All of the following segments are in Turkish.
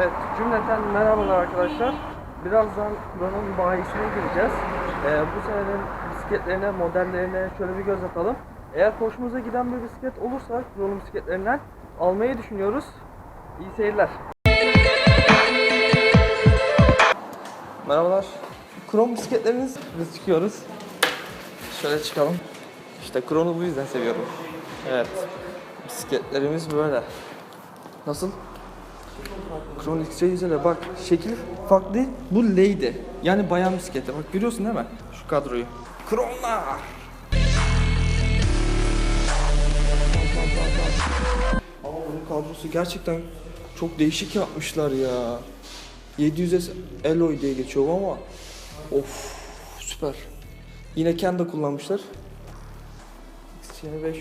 Evet, cümleten merhabalar arkadaşlar. Birazdan buranın bayisine gireceğiz. Ee, bu senenin bisikletlerine, modellerine şöyle bir göz atalım. Eğer hoşumuza giden bir bisiklet olursa Kron'un bisikletlerinden almayı düşünüyoruz. İyi seyirler. Merhabalar. Kron bisikletleriniz biz çıkıyoruz. Şöyle çıkalım. İşte Kron'u bu yüzden seviyorum. Evet. Bisikletlerimiz böyle. Nasıl? Kron XC100'e bak şekil farklı. Bu Lady. Yani bayan bisikleti. Bak görüyorsun değil mi? Şu kadroyu. Kronlar. Ama bunun kadrosu gerçekten çok değişik yapmışlar ya. 700S Alloy diye geçiyor ama of süper. Yine Kenda kullanmışlar. XC500.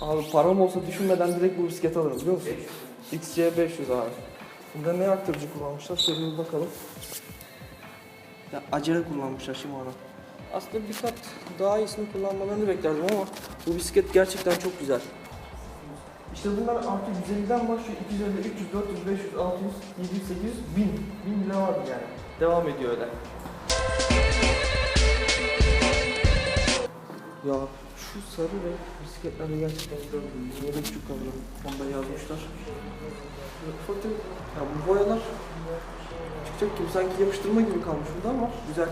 Abi param olsa düşünmeden direkt bu bisikleti alırım biliyor musun? XC500 abi. Bunda ne aktarıcı kullanmışlar? Şöyle bir bakalım. Ya acele kullanmışlar şimdi ona. Aslında bir kat daha iyisini kullanmalarını beklerdim ama bu bisiklet gerçekten çok güzel. İşte bunlar artı 150'den başlıyor. 250, 300, 400, 500, 600, 700, 800, 1000. 1000 bile vardı yani. Devam ediyor öyle. Ya şu sarı renk bisikletlerde gerçekten güzel. 27,5 kalıyor. Onda yazmışlar. Ufak tefek- Ya bu boyalar çıkacak gibi sanki yapıştırma gibi kalmış bunda ama güzel.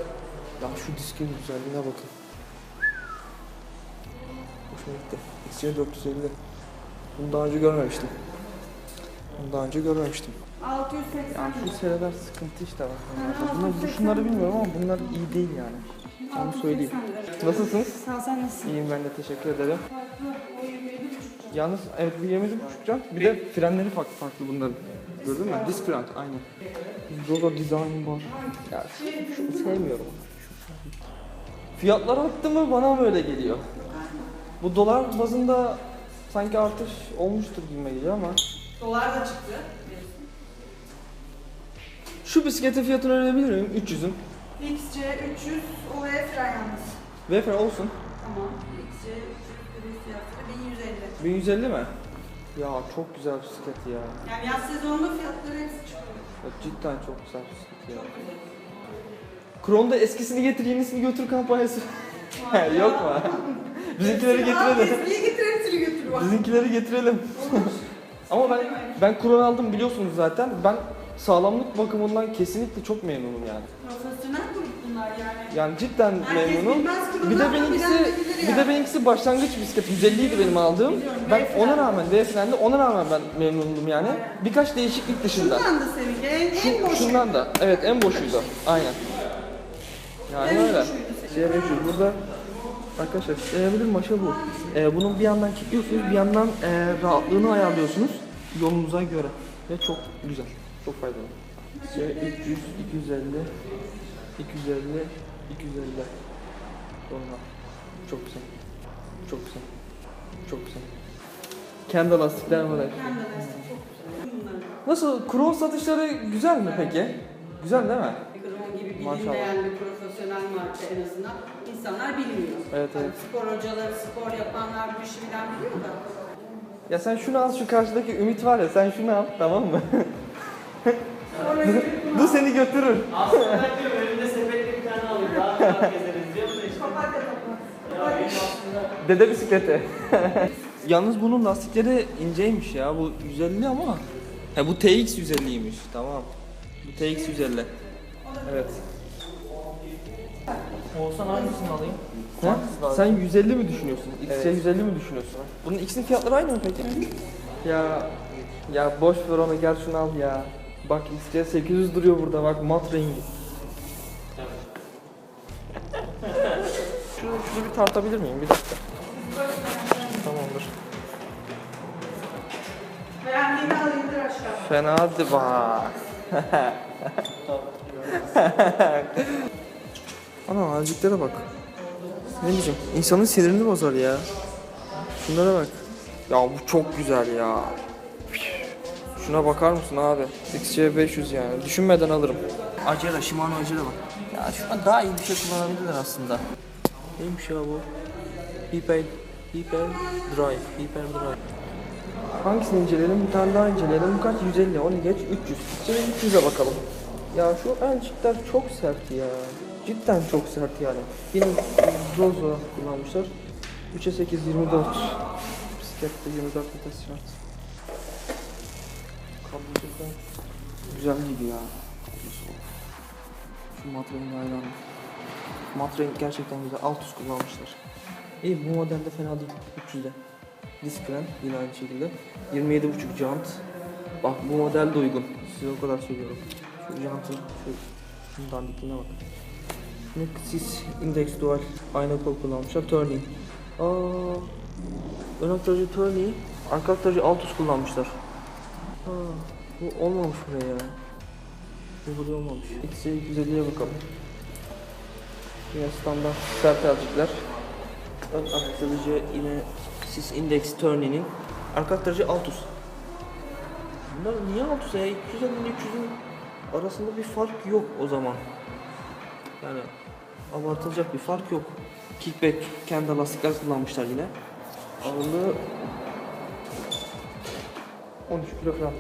Ya şu diskin güzelliğine bakın. Hoşuma gitti. XC 450. Bunu daha önce görmemiştim. Bunu daha önce görmemiştim. 680 Ya şu seriler sıkıntı işte bak. Bunlar, bu şunları bilmiyorum ama bunlar iyi değil yani. Onu söyleyeyim. Nasılsınız? Sağ ol, sen nasılsın? İyiyim ben de teşekkür ederim. 27 Yalnız evet bu yemedi can. Bir de frenleri farklı farklı bunların. Gördün mü? Disk fren aynen. Zola design var. Ya şu- şunu sevmiyorum. Fiyatlar arttı mı bana mı öyle geliyor? Bu dolar bazında sanki artış olmuştur gibime geliyor ama. Dolar da çıktı. Şu bisikletin fiyatını öğrenebilir miyim? 300'ün. XC 300 o ve fren yalnız. Ve fren olsun. Tamam. XC 300 bir fiyatı 1150. 1150 mi? Ya çok güzel bisiklet ya. Yani yaz sezonunda fiyatları hepsi çıkıyor. ya cidden çok güzel bisiklet ya. Kron'da eskisini getir yenisini götür kampanyası. Yok mu? Bizimkileri getirelim. Eskiyi getir hepsini götür bak. Bizimkileri getirelim. Ama ben ben Kron aldım biliyorsunuz zaten. Ben sağlamlık bakımından kesinlikle çok memnunum yani. Profesyonel grup bunlar yani. Yani cidden Herkes memnunum. bilmez Bir de ama benimkisi bilen bir de benimkisi başlangıç bisiklet 150 idi benim aldığım. Biliyorum, Ben V ona rağmen frende ona rağmen ben memnundum yani. Birkaç değişiklik dışında. Şundan da seninki en, en boş. Şundan da. Evet en boşuydu. Aynen. Yani En öyle. boşuydu Şey yapıyoruz burada. Arkadaşlar sayabilir maşa bu. Ee, bunun bir yandan kilitliyorsunuz, bir yandan e, rahatlığını ayarlıyorsunuz yolunuza göre. Ve çok güzel, çok faydalı. Şey 300, 250, 250, 250. Sonra çok güzel, çok güzel, çok güzel. Kendi lastikler var. Kendi lastik çok güzel. Nasıl? Kron satışları güzel mi peki? Güzel değil mi? Kron gibi Maşallah. bilinmeyen bir profesyonel marka en azından insanlar bilmiyor. Evet, Hani evet. spor hocaları, spor yapanlar bu işi bilen biliyor da. Ya sen şunu al şu karşıdaki Ümit var ya sen şunu al tamam mı? Bu seni götürür. Aslında diyorum önümde sepetle bir tane alayım daha rahat gezeriz diyorum da işte. Papatya topu. Ya benim aslında Dede bisikleti. Yalnız bunun lastikleri inceymiş ya. Bu 150 ama. He bu TX 150'ymiş. Tamam. Bu TX 150. Evet. olsan hangisini alayım? Ha? Sen 150 mi düşünüyorsun? XC 150 mi düşünüyorsun? Bunun ikisinin fiyatları aynı mı peki? Ya ya boş ver onu gel şunu al ya. Bak XC 800 duruyor burada bak mat rengi. şunu, şunu bir tartabilir miyim? Bir dakika. Tamamdır. Beğendiğini al indir aşağı. Fenadı bak. Ana azıcıklara bak. Ne diyeceğim? İnsanın sinirini bozar ya. Şunlara bak. Ya bu çok güzel ya. Şuna bakar mısın abi? XC500 yani. Düşünmeden alırım. Acela, Shimano Acela bak. Ya şuna daha iyi bir şey kullanabilirler aslında. Neymiş ya bu? Hyper, Hyper Drive, Hyper Drive. Hangisini inceleyelim? Bir tane daha inceleyelim. Bu kaç? 150. Onu geç. 300. Şimdi 300'e bakalım. Ya şu elcikler çok sert ya. Cidden çok sert yani. Yine Zozo kullanmışlar. 3'e 8, 24. Bisiklette 24 vites şart. Da güzel ya. Kablosu. Şu matrenk hayranım. Matrenk gerçekten güzel. Altus kullanmışlar. İyi bu modelde fena değil. 300'de. Disk fren yine aynı şekilde. 27.5 jant. Bak bu model de uygun. Size o kadar söylüyorum. Şu jantın şu şunun dandikliğine bak. Şimdi sis index dual ayna kol kullanmışlar. Turning. Aa, ön aktarıcı turning. Arka aktarıcı altus kullanmışlar. Ha, bu olmamış buraya ya. Bu buraya olmamış. XC250'ye bakalım. Yine standart sert elcikler. Ön aktarıcı yine sis index turning'in. Arka aktarıcı altus. Bunlar niye altus ya? 250 ile 300'ün arasında bir fark yok o zaman. Yani abartılacak bir fark yok. Kickback kendi lastikler kullanmışlar yine. Ağırlığı 13 kilo falan.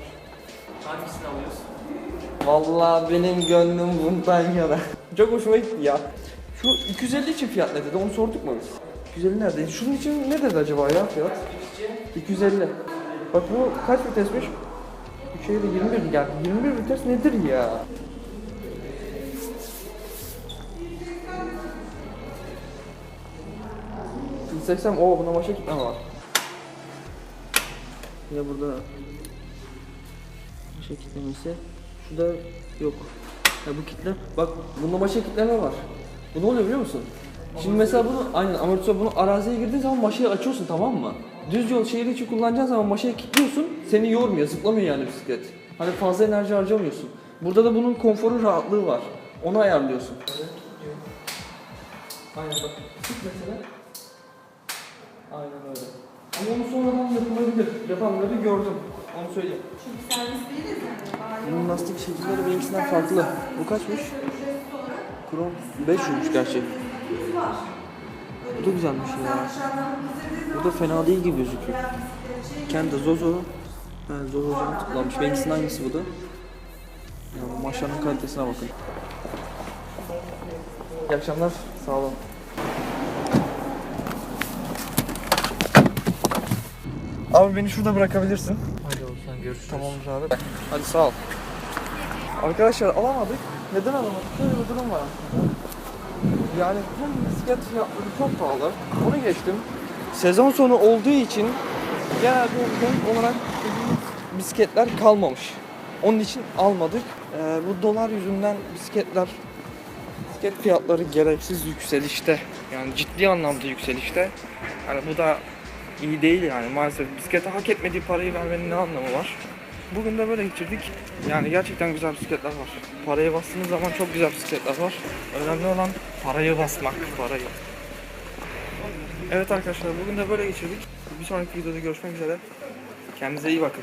Hangisini alıyorsun? Vallahi benim gönlüm bundan yana. Çok hoşuma gitti ya. Şu 250 için fiyat ne dedi? Onu sorduk mu biz? 250 nerede? Şunun için ne dedi acaba ya fiyat? 250. Bak bu kaç vitesmiş? 3'e de 21 geldi. 21 vites nedir ya? ...180 o buna başa kitleme var. Yine burada başa kitlemesi. Şurada yok. Ya bu kitle bak bunda başa kitleme var. Bu ne oluyor biliyor musun? Şimdi mesela bunu aynen amortisör bunu araziye girdiğin zaman maşayı açıyorsun tamam mı? Düz yol şehir içi kullanacağın zaman maşayı kilitliyorsun seni yormuyor zıplamıyor yani bisiklet. Hani fazla enerji harcamıyorsun. Burada da bunun konforu rahatlığı var. Onu ayarlıyorsun. Aynen bak. Sık mesela. Aynen öyle. Ama onu sonradan yapılabilir. Yapanları gördüm. Onu söyleyeyim. Çünkü servis değiliz yani. Bunun lastik şekilleri benimkisinden farklı. Bu kaçmış? Krom 500'müş gerçi. Bu da güzelmiş ya. Bu da fena değil gibi gözüküyor. şey Kendi Zozo. Ha, Zozo jant kullanmış. Benimkisinin hangisi bu da? Ya maşanın kalitesine bakın. İyi akşamlar. Sağ olun. Abi beni şurada bırakabilirsin. Görüşürüz. Tamamdır abi. Hadi sağ ol. Arkadaşlar alamadık. Neden alamadık? Şöyle bir durum var aslında. Yani hem bisiklet fiyatları çok pahalı. Onu geçtim. Sezon sonu olduğu için genelde renk olarak bisikletler kalmamış. Onun için almadık. Ee, bu dolar yüzünden bisikletler bisiklet fiyatları gereksiz yükselişte. Yani ciddi anlamda yükselişte. Yani bu da iyi değil yani maalesef bisiklete hak etmediği parayı vermenin ne anlamı var? Bugün de böyle geçirdik. Yani gerçekten güzel bisikletler var. Parayı bastığınız zaman çok güzel bisikletler var. Önemli olan parayı basmak, parayı. Evet arkadaşlar bugün de böyle geçirdik. Bir sonraki videoda görüşmek üzere. Kendinize iyi bakın.